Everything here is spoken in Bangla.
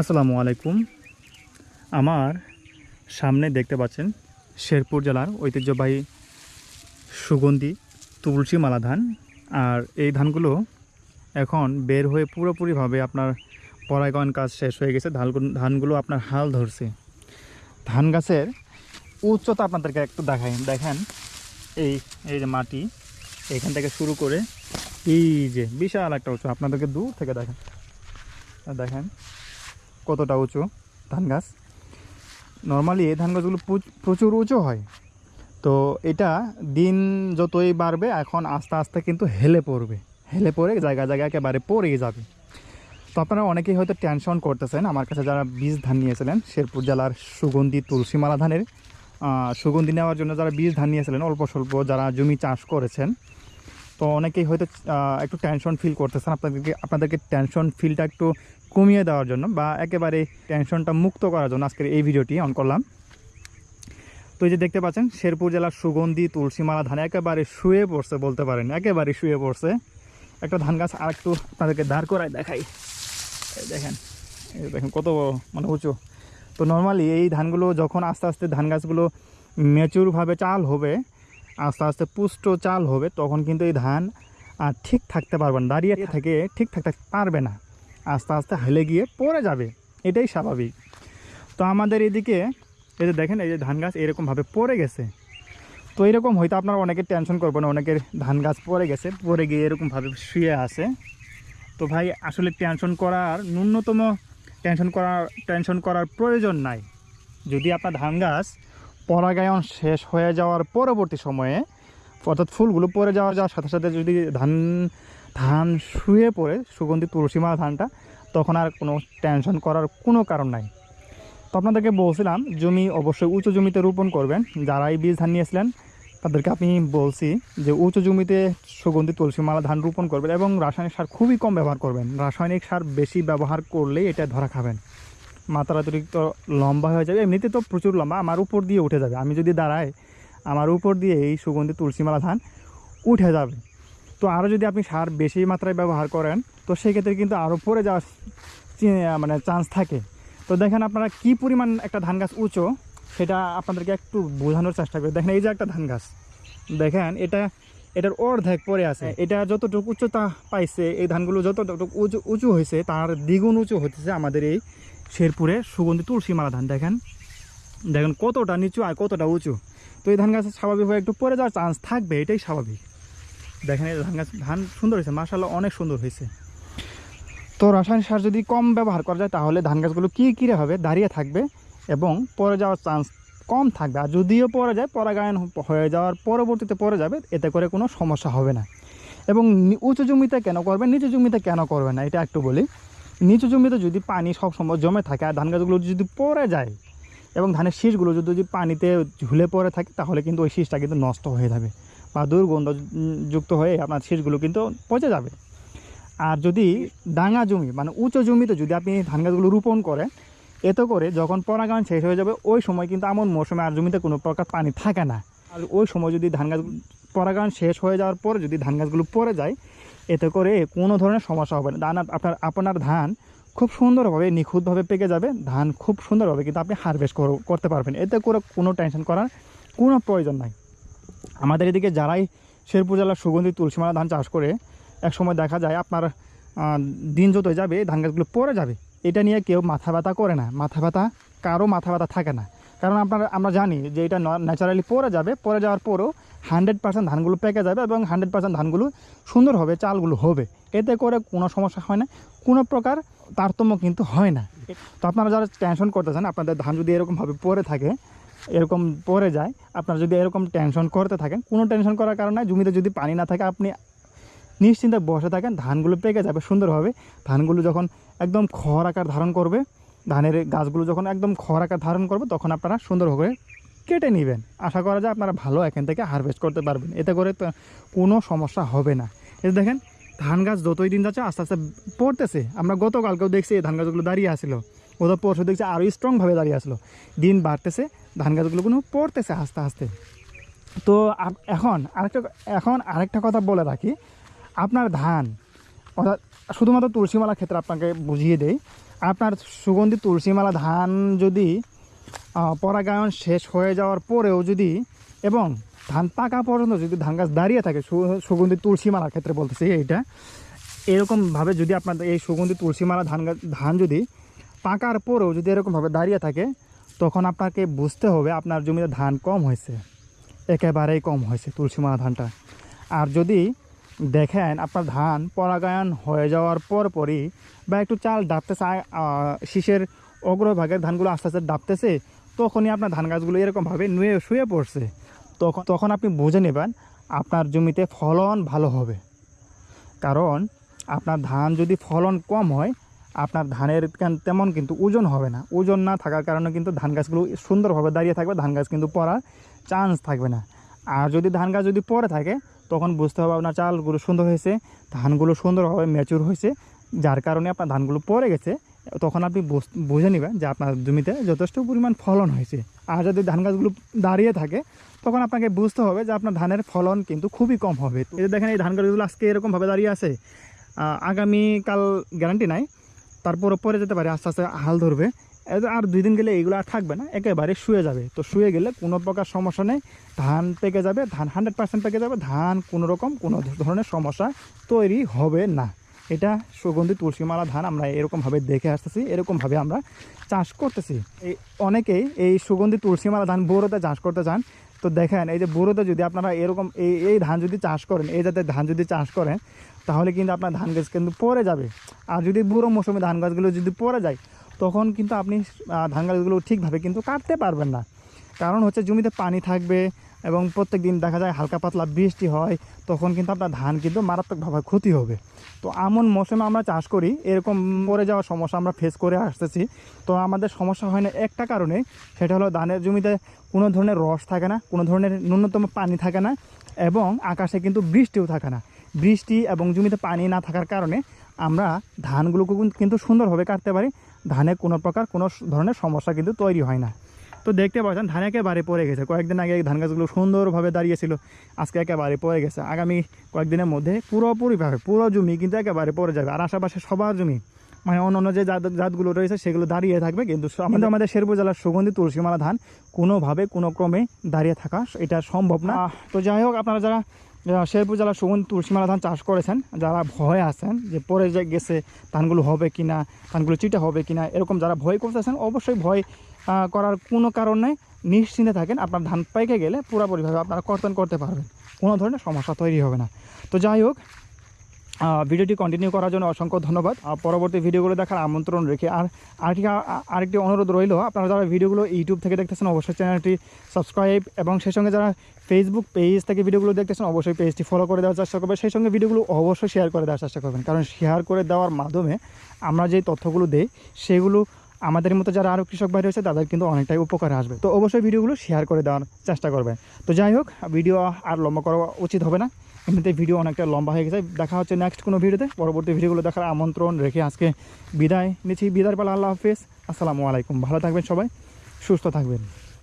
আসসালামু আলাইকুম। আমার সামনে দেখতে পাচ্ছেন শেরপুর জেলার ঐতিহ্যবাহী সুগন্ধি তুলসী মালা ধান। আর এই ধানগুলো এখন বের হয়ে পুরোপুরিভাবে আপনার পরাগায়ন কাজ শেষ হয়ে গেছে। ধানগুলো ধানগুলো আপনার হাল ধরছে। ধান গাছের উচ্চতা আপনাদেরকে একটু দেখাই। দেখেন, এই এই যে মাটি, এখান থেকে শুরু করে এই যে বিশাল একটা উঁচু আপনাদেরকে দূর থেকে দেখেন। দেখেন কতটা উঁচু ধান গাছ? নর্মালি এই ধান গাছগুলো প্রচুর উঁচু হয়। তো এটা দিন যতই বাড়বে, এখন আস্তে আস্তে কিন্তু হেলে পড়বে। হেলে পড়ে জায়গা জায়গায় একেবারে পড়েই যাবে। তো আপনারা অনেকেই হয়তো টেনশন করতেছেন। আমার কাছে যারা বীজ ধান নিয়েছিলেন, শেরপুর জেলার সুগন্ধি তুলসীমালা ধানের সুগন্ধি নেওয়ার জন্য যারা বীজ ধান নিয়েছিলেন, অল্প স্বল্প যারা জমি চাষ করেছেন, তো অনেকেই হয়তো একটু টেনশন ফিল করতেছেন। আপনাদেরকে আপনাদেরকে টেনশন ফিলটা একটু কমিয়ে দেওয়ার জন্য বা একেবারে টেনশনটা মুক্ত করার জন্য আজকের এই ভিডিওটি অন করলাম। তো এই যে দেখতে পাচ্ছেন, শেরপুর জেলার সুগন্ধি, তুলসীমালা ধান একেবারে শুয়ে পড়ছে বলতে পারেন, একেবারে শুয়ে পড়ছে। একটা ধান গাছ আর একটু আপনাদেরকে দাঁড় করায় দেখাই। দেখেন দেখেন কত মানে উঁচু। তো নর্মালি এই ধানগুলো যখন আস্তে আস্তে ধান গাছগুলো ম্যাচুরভাবে চাল হবে, আস্তে আস্তে পুষ্ট চাল হবে, তখন কিন্তু এই ধান আর ঠিক থাকতে পারবে না, দাঁড়িয়ে থেকে ঠিক থাকতে পারবে না। আস্তে আস্তে হেলে গিয়ে পড়ে যাবে। এটাই স্বাভাবিক। তো আমাদের এদিকে, এই যে দেখেন, এই যে ধান গাছ এরকমভাবে পড়ে গেছে। তো এরকম হয়তো আপনারা অনেকে টেনশন করবেন অনেকের ধান গাছ পড়ে গেছে, পড়ে গিয়ে এরকমভাবে শুয়ে আছে। তো ভাই, আসলে টেনশন করার, ন্যূনতম টেনশন করার টেনশন করার প্রয়োজন নাই। যদি আপনার ধান গাছ পরাগায়ন শেষ হয়ে যাওয়ার পরবর্তী সময়ে, অর্থাৎ ফুলগুলো পরে যাওয়ার যাওয়ার সাথে সাথে যদি ধান ধান শুয়ে পড়ে, সুগন্ধি তুলসীমা ধানটা, তখন আর কোনো টেনশন করার কোনো কারণ নাই। তো আপনাদেরকে বলছিলাম, জমি অবশ্যই উঁচু জমিতে রোপণ করবেন। যারা এই বীজ ধান নিয়েছিলেন, তাদেরকে আমি বলছি যে উঁচু জমিতে সুগন্ধি তুলসী মালা ধান রোপণ করবেন এবং রাসায়নিক সার খুবই কম ব্যবহার করবেন। রাসায়নিক সার বেশি ব্যবহার করলেই এটা ধরা খাবেন। মাত্রা অতিরিক্ত লম্বা হয়ে যাবে, এমনিতে তো প্রচুর লম্বা, আমার উপর দিয়ে উঠে যাবে। আমি যদি দাঁড়াই, আমার উপর দিয়ে এই সুগন্ধি তুলসী মালা ধান উঠে যাবে। তো আরও যদি আপনি সার বেশি মাত্রায় ব্যবহার করেন তো সেক্ষেত্রে কিন্তু আরও পরে যাওয়ার মানে চান্স থাকে। তো দেখেন আপনারা কি পরিমাণ একটা ধান গাছ উঁচু সেটা আপনাদেরকে একটু বোঝানোর চেষ্টা করি। দেখেন এই যে একটা ধান গাছ দেখেন এটা এটার অর্ধেক পরে আছে। এটা যতটুকু উচ্চতা পাইছে এই ধানগুলো যতটুকু উঁচু উঁচু হয়েছে তার দ্বিগুণ উঁচু হতেছে আমাদের এই শেরপুরে সুগন্ধি তুলসী মালা ধান। দেখেন দেখেন কতটা নিচু আর কতটা উঁচু। তো এই ধান গাছের স্বাভাবিকভাবে একটু পরে যাওয়ার চান্স থাকবে এটাই স্বাভাবিক। দেখেন ধান গাছ ধান সুন্দর হয়েছে মাসাল্লাহ অনেক সুন্দর হয়েছে। তো রাসায়নিক সার যদি কম ব্যবহার করা যায়, তাহলে ধান গাছগুলো কী কিরে হবে? দাঁড়িয়ে থাকবে এবং পরে যাওয়ার চান্স কম থাকবে। আর যদিও পরে যায়, পরাগায়ন হয়ে যাওয়ার পরবর্তীতে পরে যাবে, এতে করে কোনো সমস্যা হবে না। এবং উঁচু জমিতে কেন করবে? নিচু জমিতে কেন করবে না? এটা একটু বলি। নিচু জমিতে যদি পানি সব সময় জমে থাকে, আর ধান গাছগুলো যদি পরে যায়, এবং ধানের শীষগুলো যদি পানিতে ঝুলে পড়ে থাকে, তাহলে কিন্তু ওই শীষটা কিন্তু নষ্ট হয়ে যাবে। বা দুর্গন্ধ যুক্ত হয়ে আপনার শীষগুলো কিন্তু পচে যাবে। আর যদি ডাঙা জমি মানে উঁচু জমিতে যদি আপনি ধান গাছগুলো রোপণ করেন, এতে করে যখন পরাগায়ন শেষ হয়ে যাবে, ওই সময় কিন্তু এমন মৌসুমে আর জমিতে কোনো প্রকার পানি থাকে না। আর ওই সময় যদি ধান গাছ পরাগায়ন শেষ হয়ে যাওয়ার পরে যদি ধান গাছগুলো পড়ে যায়, এতে করে কোনো ধরনের সমস্যা হবে না। ধান আপনার আপনার ধান খুব সুন্দরভাবে নিখুঁতভাবে পেকে যাবে, ধান খুব সুন্দরভাবে কিন্তু আপনি হারভেস্ট করতে পারবেন। এতে করে কোনো টেনশন করার কোনো প্রয়োজন নাই। আমাদের এদিকে যারাই শেরপুর জেলার সুগন্ধি তুলসীমালা ধান চাষ করে এক সময় দেখা যায় আপনার দিন যতই যাবে, ধান গাছগুলো পড়ে যাবে। এটা নিয়ে কেউ মাথা ব্যথা করে না। মাথা ব্যথা, কারও মাথা ব্যথা থাকে না। কারণ আপনারা, আমরা জানি যে এটা ন্যাচারালি পরে যাবে। পরে যাওয়ার পরেও হান্ড্রেড পার্সেন্ট ধানগুলো পেকে যাবে এবং হান্ড্রেড পার্সেন্ট ধানগুলো সুন্দর হবে, চালগুলো হবে। এতে করে কোনো সমস্যা হয় না। কোনো প্রকার তারতম্য কিন্তু হয় না। তো আপনারা যারা টেনশন করতেছেন, আপনাদের ধান যদি এরকমভাবে পরে থাকে এরকম পড়ে যায়, আপনারা যদি এরকম টেনশন করতে থাকেন, কোনো টেনশন করার কারণে জমিতে যদি পানি না থাকে, আপনি নিশ্চিন্তে বসে থাকেন, ধানগুলো পেকে যাবে সুন্দরভাবে। ধানগুলো যখন একদম খড় আকার ধারণ করবে, ধানের গাছগুলো যখন একদম খড় আকার ধারণ করবে, তখন আপনারা সুন্দরভাবে কেটে নেবেন। আশা করা যায় আপনারা ভালো এখান থেকে হারভেস্ট করতে পারবেন। এতে করে কোনো সমস্যা হবে না। যে দেখেন, ধান গাছ যতই দিন যাচ্ছে, আস্তে আস্তে পড়তেছে। আমরা গতকালকেও দেখছি এই ধান গাছগুলো দাঁড়িয়ে আসলো গত পরশু দেখছি আরও স্ট্রংভাবে দাঁড়িয়ে আসলো। দিন বাড়তেছে, ধান গাছগুলো কোনো পড়তেছে আস্তে আস্তে। তো এখন আরেকটা এখন আরেকটা কথা বলে রাখি, আপনার ধান, অর্থাৎ শুধুমাত্র তুলসীমালার ক্ষেত্রে আপনাকে বুঝিয়ে দেই, আপনার সুগন্ধি তুলসীমালা ধান যদি পরাগায়ন শেষ হয়ে যাওয়ার পরেও যদি, এবং ধান পাকা পর্যন্ত যদি ধান গাছ দাঁড়িয়ে থাকে সুগন্ধি তুলসীমালার ক্ষেত্রে বলতেছি এইটা, এরকমভাবে যদি আপনার এই সুগন্ধি তুলসীমালা ধান গাছ, ধান যদি পাকার পরেও যদি এরকমভাবে দাঁড়িয়ে থাকে, তখন আপনাকে বুঝতে হবে আপনার জমিতে ধান কম হয়েছে। একেবারেই কম হয়েছে তুলসীমালা ধানটা। আর যদি দেখেন আপনার ধান পরাগায়ন হয়ে যাওয়ার পর পরই বা একটু চাল ডাবতেছে শীষের অগ্রভাগের ধানগুলো আস্তে আস্তে ডাবতেছে, তখনই আপনার ধান গাছগুলো এরকমভাবে নুয়ে শুয়ে পড়ছে। তখন তখন আপনি বুঝে নেবেন আপনার জমিতে ফলন ভালো হবে। কারণ আপনার ধান যদি ফলন কম হয় আপনার ধানের তেমন কিন্তু ওজন হবে না। ওজন না থাকার কারণে কিন্তু ধান গাছগুলো সুন্দরভাবে দাঁড়িয়ে থাকবে, ধান গাছ কিন্তু পড়ার চান্স থাকবে না। আর যদি ধান গাছ যদি পরে থাকে, তখন বুঝতে হবে আপনার চালগুলো সুন্দর হয়েছে, ধানগুলো সুন্দরভাবে ম্যাচুর হয়েছে, যার কারণে আপনার ধানগুলো পরে গেছে, তখন আপনি বুঝ- নেবেন যে আপনার জমিতে যথেষ্ট পরিমাণ ফলন হয়েছে। আর যদি ধান গাছগুলো দাঁড়িয়ে থাকে, তখন আপনাকে বুঝতে হবে যে আপনার ধানের ফলন কিন্তু খুবই কম হবে। এই দেখেন এই ধান গাছগুলো আজকে এরকমভাবে দাঁড়িয়ে আছে আগামীকাল গ্যারান্টি নাই তারপর পরে যেতে পারে, আস্তে আস্তে হাল ধরবে। আর দুই দিন গেলে এগুলো আর থাকবে না, একেবারে শুয়ে যাবে। তো শুয়ে গেলে কোনো প্রকার সমস্যা নেই, ধান পেকে যাবে, ধান হান্ড্রেড পার্সেন্ট পেকে যাবে, ধান কোনো রকম কোনো ধরনের সমস্যা তৈরি হবে না। এটা সুগন্ধি তুলসীমালা ধান আমরা এরকমভাবে দেখে আসতেছি, এরকমভাবে আমরা চাষ করতেছি। অনেকেই এই সুগন্ধি তুলসীমালা ধান বোরোতে চাষ করতে চান তো দেখেন, এই যে বুড়োতে যদি আপনারা এরকম এই এই ধান যদি চাষ করেন, এই জাতের ধান যদি চাষ করেন, তাহলে কিন্তু আপনার ধান গাছ কিন্তু পরে যাবে। আর যদি বুড়ো মৌসুমে ধান গাছগুলো যদি পরে যায়, তখন কিন্তু আপনি ধান গাছগুলো ঠিকভাবে কিন্তু কাটতে পারবেন না। কারণ হচ্ছে জমিতে পানি থাকবে এবং প্রত্যেক দিন দেখা যায় হালকা পাতলা বৃষ্টি হয়, তখন কিন্তু আপনার ধান কিন্তু মারাত্মকভাবে ক্ষতি হবে। তো এমন মৌসুমে আমরা চাষ করি, এরকম পড়ে যাওয়ার সমস্যা আমরা ফেস করে আসতেছি। তো আমাদের সমস্যা হয় না একটা কারণে, সেটা হলো ধানের জমিতে কোনো ধরনের রস থাকে না, কোনো ধরনের ন্যূনতম পানি থাকে না এবং আকাশে কিন্তু বৃষ্টিও থাকে না। বৃষ্টি এবং জমিতে পানি না থাকার কারণে আমরা ধানগুলোকে কিন্তু সুন্দরভাবে কাটতে পারি। ধানে কোনো প্রকার কোনো ধরনের সমস্যা কিন্তু তৈরি হয় না। তো দেখতে পাচ্ছেন, ধান একেবারে পড়ে গেছে। কয়েকদিন আগে ধান গাছগুলো সুন্দরভাবে দাঁড়িয়েছিল, আজকে একেবারে পড়ে গেছে। আগামী কয়েকদিনের মধ্যে পুরোপুরিভাবে, পুরো জমি কিন্তু একেবারে পড়ে যাবে। আর আশেপাশে সবার জমি মানে অন্য অন্য যে জাত, জাতগুলো রয়েছে, সেগুলো দাঁড়িয়ে থাকবে। কিন্তু আমাদের আমাদের শেরপুর জেলার সুগন্ধি তুলসীমালা ধান কোনোভাবে, কোনো ক্রমে দাঁড়িয়ে থাকা এটা সম্ভব না। তো যাই হোক, আপনারা যারা শেরপুর জেলার সুগন্ধি তুলসীমালা ধান চাষ করেছেন, যারা ভয় আছেন যে পরে যে গেছে, ধানগুলো হবে কি না ধানগুলো চিটা হবে কি না এরকম যারা ভয় করতেছেন, অবশ্যই ভয় করার কোনো কারণ নিশ্চিন্তে থাকেন। আপনার ধান পাইকে গেলে পুরোপুরিভাবে আপনারা কর্তন করতে পারবেন। কোনো ধরনের সমস্যা তৈরি হবে না। তো যাই হোক ভিডিওটি কন্টিনিউ করার জন্য অসংখ্য ধন্যবাদ। পরবর্তী ভিডিওগুলো দেখার আমন্ত্রণ রেখে আর আরেকটি আরেকটি অনুরোধ রইল, আপনারা যারা ভিডিওগুলো ইউটিউব থেকে দেখতেছেন, অবশ্যই চ্যানেলটি সাবস্ক্রাইব এবং সেই সঙ্গে যারা ফেসবুক পেজ থেকে ভিডিওগুলো দেখতেছেন, অবশ্যই পেজটি ফলো করে দেওয়ার চেষ্টা করবেন। সেই সঙ্গে ভিডিওগুলো অবশ্যই শেয়ার করে দেওয়ার চেষ্টা করবেন। কারণ শেয়ার করে দেওয়ার মাধ্যমে আমরা যে তথ্যগুলো দেই, সেগুলো আমাদের মতো যারা আরও কৃষক ভাই রয়েছে, তাদের কিন্তু অনেকটাই উপকার আসবে। তো অবশ্যই ভিডিওগুলো শেয়ার করে দেওয়ার চেষ্টা করবে তো যাই হোক, ভিডিও আর লম্বা করা উচিত হবে না। এমনিতে ভিডিও অনেকটা লম্বা হয়ে গেছে। দেখা হচ্ছে নেক্সট কোনো ভিডিওতে। পরবর্তী ভিডিওগুলো দেখার আমন্ত্রণ রেখে আজকে বিদায় নিচ্ছি। বিদায় পালা, আল্লাহ হাফিজ। আসসালামু আলাইকুম। ভালো থাকবেন সবাই। সুস্থ থাকবেন।